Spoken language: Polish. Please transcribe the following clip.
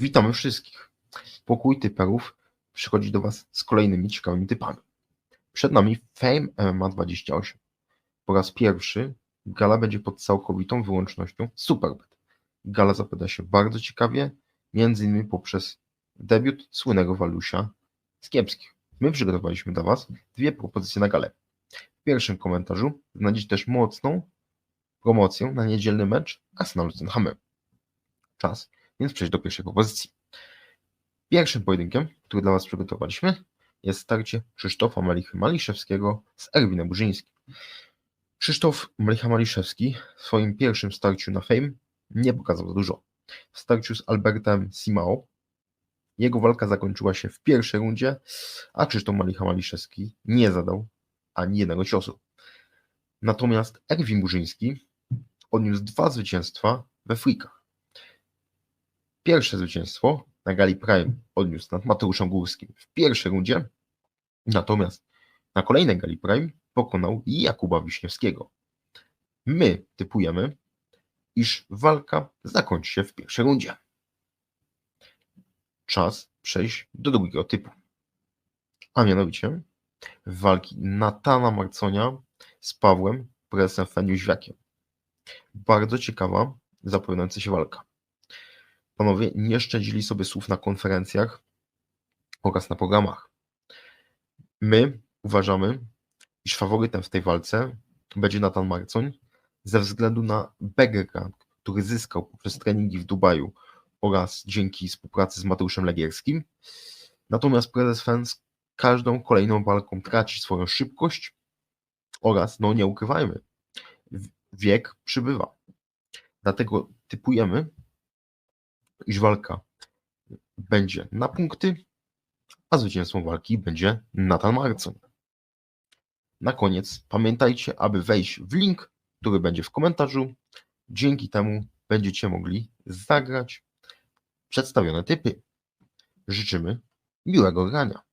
Witamy wszystkich. Pokój typerów przychodzi do Was z kolejnymi ciekawymi typami. Przed nami Fame MMA 28. Po raz pierwszy gala będzie pod całkowitą wyłącznością Superbet. Gala zapowiada się bardzo ciekawie, między innymi poprzez debiut słynnego Walusia z Kiepskich. My przygotowaliśmy dla Was dwie propozycje na galę. W pierwszym komentarzu znajdziecie też mocną promocję na niedzielny mecz Arsenal z. Czas więc przejść do pierwszej propozycji. Pierwszym pojedynkiem, który dla Was przygotowaliśmy, jest starcie Krzysztofa Malichy-Maliszewskiego z Erwinem Burzyńskim. Krzysztof Malicha-Maliszewski w swoim pierwszym starciu na Fame nie pokazał za dużo. W starciu z Albertem Simao jego walka zakończyła się w pierwszej rundzie, a Krzysztof Malicha-Maliszewski nie zadał ani jednego ciosu. Natomiast Erwin Burzyński odniósł dwa zwycięstwa we frikach. Pierwsze zwycięstwo na gali Prime odniósł nad Mateuszem Górskim w pierwszej rundzie, natomiast na kolejnej gali Prime pokonał Jakuba Wiśniewskiego. My typujemy, iż walka zakończy się w pierwszej rundzie. Czas przejść do drugiego typu, a mianowicie walki Natana Marconia z Pawłem Presem Feniuźwiakiem. Bardzo ciekawa, zapowiadająca się walka. Panowie nie szczędzili sobie słów na konferencjach oraz na programach. My uważamy, iż faworytem w tej walce będzie Nathan Marcoń ze względu na background, który zyskał poprzez treningi w Dubaju oraz dzięki współpracy z Mateuszem Legierskim. Natomiast prezes Fens każdą kolejną walką traci swoją szybkość oraz, no nie ukrywajmy, wiek przybywa. Dlatego typujemy, iż walka będzie na punkty, a zwycięzcą walki będzie Nathan Marcon. Na koniec pamiętajcie, aby wejść w link, który będzie w komentarzu. Dzięki temu będziecie mogli zagrać przedstawione typy. Życzymy miłego grania.